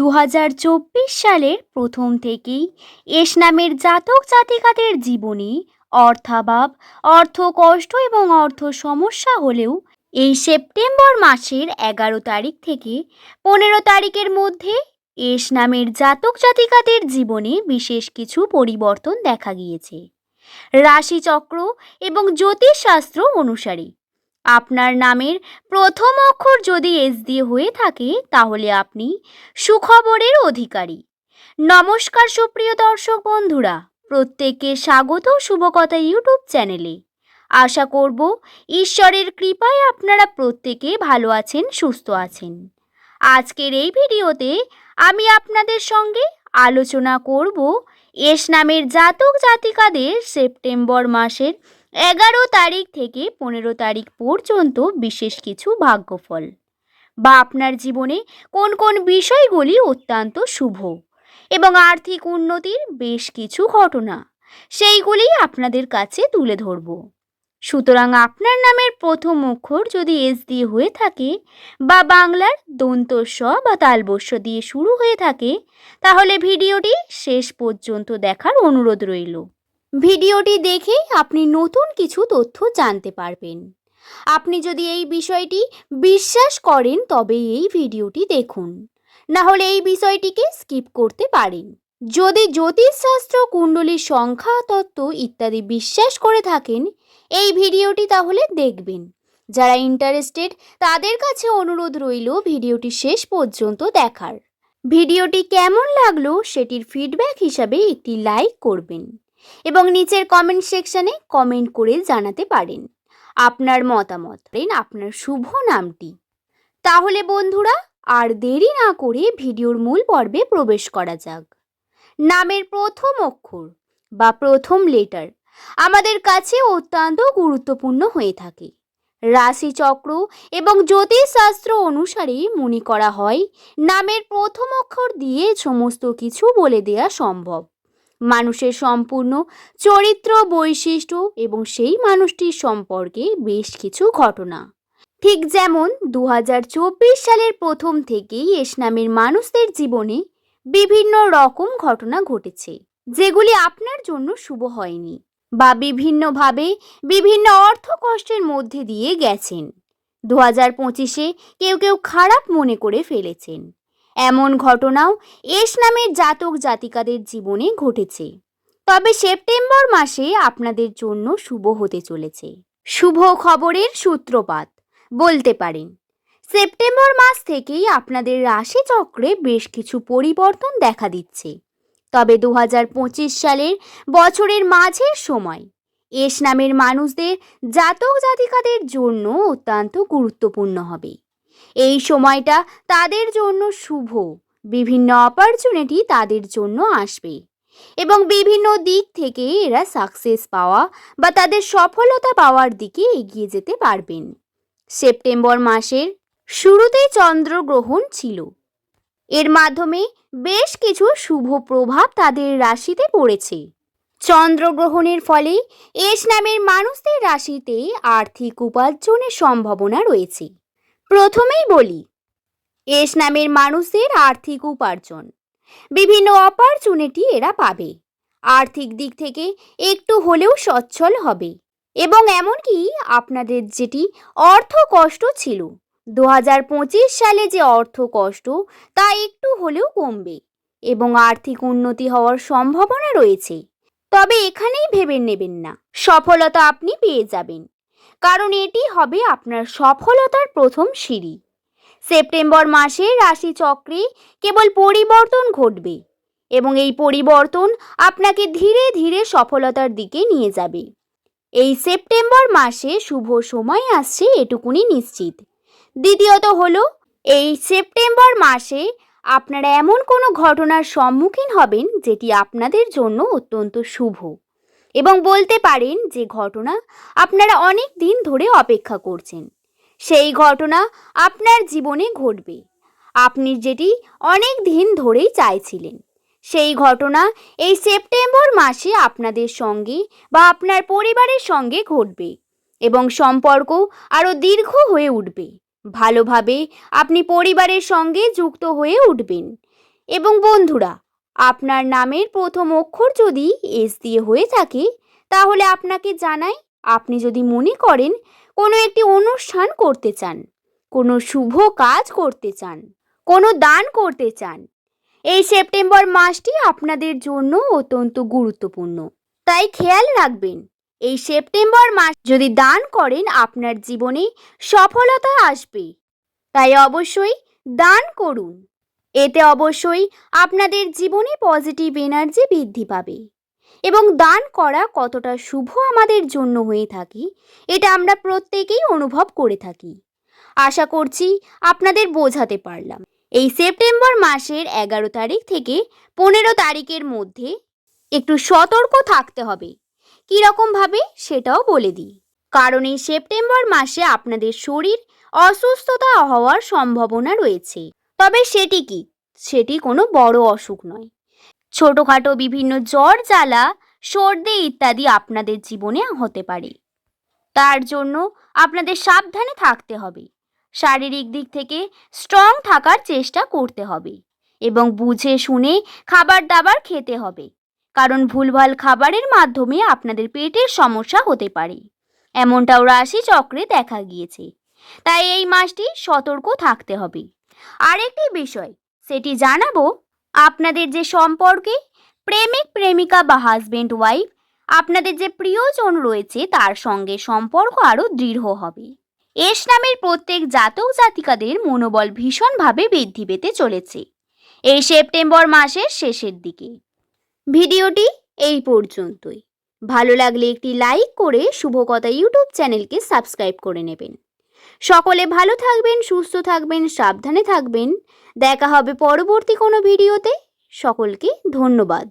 দু হাজার চব্বিশ সালের প্রথম থেকেই এস নামের জাতক জাতিকাদের জীবনে, অর্থাভাব অর্থ কষ্ট এবং অর্থ সমস্যা হলেও এই সেপ্টেম্বর মাসের এগারো তারিখ থেকে পনেরো তারিখের মধ্যে এস নামের জাতক জাতিকাদের জীবনে বিশেষ কিছু পরিবর্তন দেখা গিয়েছে। রাশিচক্র এবং জ্যোতিষশাস্ত্র অনুসারে আপনার নামের প্রথম অক্ষর যদি এস দিয়ে হয়ে থাকে, তাহলে আপনি সুখবরের অধিকারী। নমস্কার সুপ্রিয় দর্শক বন্ধুরা, প্রত্যেককে স্বাগত শুভকথা ইউটিউব চ্যানেলে। আশা করব ঈশ্বরের কৃপায় আপনারা প্রত্যেকে ভালো আছেন, সুস্থ আছেন। আজকের এই ভিডিওতে আমি আপনাদের সঙ্গে আলোচনা করব এস নামের জাতক জাতিকাদের সেপ্টেম্বর মাসের এগারো তারিখ থেকে পনেরো তারিখ পর্যন্ত বিশেষ কিছু ভাগ্যফল। বা আপনার জীবনে কোন কোন বিষয়গুলি অত্যন্ত শুভ এবং আর্থিক উন্নতির বেশ কিছু ঘটনা, সেইগুলি আপনাদের কাছে তুলে ধরব। সুতরাং আপনার নামের প্রথম অক্ষর যদি এস দিয়ে হয়ে থাকে বা বাংলার দন্ত স বা তালবস্য দিয়ে শুরু হয়ে থাকে, তাহলে ভিডিওটি শেষ পর্যন্ত দেখার অনুরোধ রইল। ভিডিওটি দেখেই আপনি নতুন কিছু তথ্য জানতে পারবেন। আপনি যদি এই বিষয়টি বিশ্বাস করেন, তবে এই ভিডিওটি দেখুন। না হলে এই বিষয়টিকে স্কিপ করতে পারেন। যদি জ্যোতিষশাস্ত্র, কুণ্ডলীর সংখ্যা, তত্ত্ব ইত্যাদি বিশ্বাস করে থাকেন, এই ভিডিওটি তাহলে দেখবেন। যারা ইন্টারেস্টেড, তাদের কাছে অনুরোধ রইল ভিডিওটি শেষ পর্যন্ত দেখার। ভিডিওটি কেমন লাগল, সেটির ফিডব্যাক হিসাবে একটি লাইক করবেন। এবং নিচের কমেন্ট সেকশনে কমেন্ট করে জানাতে পারেন। আপনার মতামত আপনার শুভ নামটি। তাহলে বন্ধুরা, আর দেরি না করে ভিডিওর মূল পর্বে প্রবেশ করা যাক। নামের প্রথম অক্ষর বা প্রথম লেটার আমাদের কাছে অত্যন্ত গুরুত্বপূর্ণ হয়ে থাকে। রাশিচক্র এবং জ্যোতিষশাস্ত্র অনুসারে মনে করা হয়, নামের প্রথম অক্ষর দিয়ে সমস্ত কিছু বলে দেয়া সম্ভব। মানুষের সম্পূর্ণ চরিত্র, বৈশিষ্ট্য এবং সেই মানুষটির সম্পর্কে বেশ কিছু ঘটনা। ঠিক যেমন দু হাজার চব্বিশ সালের প্রথম থেকেই এস নামের মানুষদের জীবনে বিভিন্ন রকম ঘটনা ঘটেছে, যেগুলি আপনার জন্য শুভ হয়নি বা বিভিন্নভাবে বিভিন্ন অর্থ কষ্টের মধ্যে দিয়ে গেছেন। দু হাজার পঁচিশে কেউ কেউ খারাপ মনে করে ফেলেছেন। এমন ঘটনাও এস নামের জাতক জাতিকাদের জীবনে ঘটেছে। তবে সেপ্টেম্বর মাসে আপনাদের জন্য শুভ হতে চলেছে। শুভ খবরের সূত্রপাত বলতে পারেন, সেপ্টেম্বর মাস থেকেই আপনাদের রাশি চক্রে বেশ কিছু পরিবর্তন দেখা দিচ্ছে। তবে দু হাজার পঁচিশ সালের বছরের মাঝের সময় এস নামের মানুষদের জাতক জাতিকাদের জন্য অত্যন্ত গুরুত্বপূর্ণ হবে। এই সময়টা তাদের জন্য শুভ। বিভিন্ন অপরচুনিটি তাদের জন্য আসবে। এবং বিভিন্ন দিক থেকে এরা সাকসেস পাওয়া বা তাদের সফলতা পাওয়ার দিকে এগিয়ে যেতে পারবেন। সেপ্টেম্বর মাসের শুরুতেই চন্দ্রগ্রহণ ছিল। এর মাধ্যমে বেশ কিছু শুভ প্রভাব তাদের রাশিতে পড়েছে। চন্দ্রগ্রহণের ফলে এস নামের মানুষদের রাশিতে আর্থিক উপার্জনের সম্ভাবনা রয়েছে। প্রথমেই বলি, এস নামের মানুষের আর্থিক উপার্জন। বিভিন্ন অপরচুনিটি এরা পাবে। আর্থিক দিক থেকে একটু হলেও সচ্ছল হবে। এবং এমনকি আপনাদের যেটি অর্থ কষ্ট ছিল দু হাজার পঁচিশ সালে যে অর্থ কষ্ট, তা একটু হলেও কমবে এবং আর্থিক উন্নতি হওয়ার সম্ভাবনা রয়েছে। তবে এখানেই ভেবে নেবেন না। সফলতা আপনি পেয়ে যাবেন। কারণ এটি হবে আপনার সফলতার প্রথম সিঁড়ি। সেপ্টেম্বর মাসে রাশি চক্রে কেবল পরিবর্তন ঘটবে এবং এই পরিবর্তন আপনাকে ধীরে ধীরে সফলতার দিকে নিয়ে যাবে। এই সেপ্টেম্বর মাসে শুভ সময় আসছে এটুকুনি নিশ্চিত। দ্বিতীয়ত হলো, এই সেপ্টেম্বর মাসে আপনারা এমন কোনো ঘটনার সম্মুখীন হবেন যেটি আপনাদের জন্য অত্যন্ত শুভ। এবং বলতে পারেন যে ঘটনা আপনারা অনেক দিন ধরে অপেক্ষা করছেন। সেই ঘটনা আপনার জীবনে ঘটবে। আপনি যেটি অনেক দিন ধরেই চাইছিলেন। সেই ঘটনা এই সেপ্টেম্বর মাসে আপনাদের সঙ্গে বা আপনার পরিবারের সঙ্গে ঘটবে এবং সম্পর্ক আরও দীর্ঘ হয়ে উঠবে। ভালোভাবে আপনি পরিবারের সঙ্গে যুক্ত হয়ে উঠবেন। এবং বন্ধুরা আপনার নামের প্রথম অক্ষর যদি এস দিয়ে হয়ে থাকে, তাহলে আপনাকে জানাই, আপনি যদি মনে করেন কোনো একটি অনুষ্ঠান করতে চান, কোনো শুভ কাজ করতে চান, কোনো দান করতে চান, এই সেপ্টেম্বর মাসটি আপনাদের জন্য অত্যন্ত গুরুত্বপূর্ণ। তাই খেয়াল রাখবেন, এই সেপ্টেম্বর মাস যদি দান করেন, আপনার জীবনে সফলতা আসবে। তাই অবশ্যই দান করুন। এতে অবশ্যই আপনাদের জীবনে পজিটিভ এনার্জি বৃদ্ধি পাবে। এবং দান করা কতটা শুভ আমাদের জন্য হয়ে থাকে, এটা আমরা প্রত্যেকেই অনুভব করে থাকি। আশা করছি আপনাদের বোঝাতে পারলাম। এই সেপ্টেম্বর মাসের এগারো তারিখ থেকে পনেরো তারিখের মধ্যে একটু সতর্ক থাকতে হবে। কীরকমভাবে সেটাও বলে দিই। কারণ এই সেপ্টেম্বর মাসে আপনাদের শরীর অসুস্থতা হওয়ার সম্ভাবনা রয়েছে। তবে সেটি কি? সেটি কোনো বড় অসুখ নয়। ছোটোখাটো বিভিন্ন জ্বর, জ্বালা, সর্দি ইত্যাদি আপনাদের জীবনে হতে পারে। তার জন্য আপনাদের সাবধানে থাকতে হবে। শারীরিক দিক থেকে স্ট্রং থাকার চেষ্টা করতে হবে এবং বুঝে শুনে খাবার দাবার খেতে হবে। কারণ ভুলভাল খাবারের মাধ্যমে আপনাদের পেটের সমস্যা হতে পারে। এমনটাও রাশি চক্রে দেখা গিয়েছে। তাই এই মাসটি সতর্ক থাকতে হবে। আরেকটি বিষয়, সেটি জানাব আপনাদের যে সম্পর্কে প্রেমিক, প্রেমিকা বা হাজবেন্ড ওয়াইফ আপনাদের যে প্রিয়জন রয়েছে তার সঙ্গে সম্পর্ক আরও দৃঢ় হবে। এস নামের প্রত্যেক জাতক জাতিকাদের মনোবল ভীষণভাবে বৃদ্ধি পেতে চলেছে। এই সেপ্টেম্বর মাসের শেষের দিকে। ভিডিওটি এই পর্যন্তই। ভালো লাগলে একটি লাইক করে শুভকথা ইউটিউব চ্যানেলকে সাবস্ক্রাইব করে নেবেন। সকলে ভালো থাকবেন সুস্থ থাকবেন সাবধানে থাকবেন। দেখা হবে পরবর্তী কোনো ভিডিওতে। সকলকে ধন্যবাদ।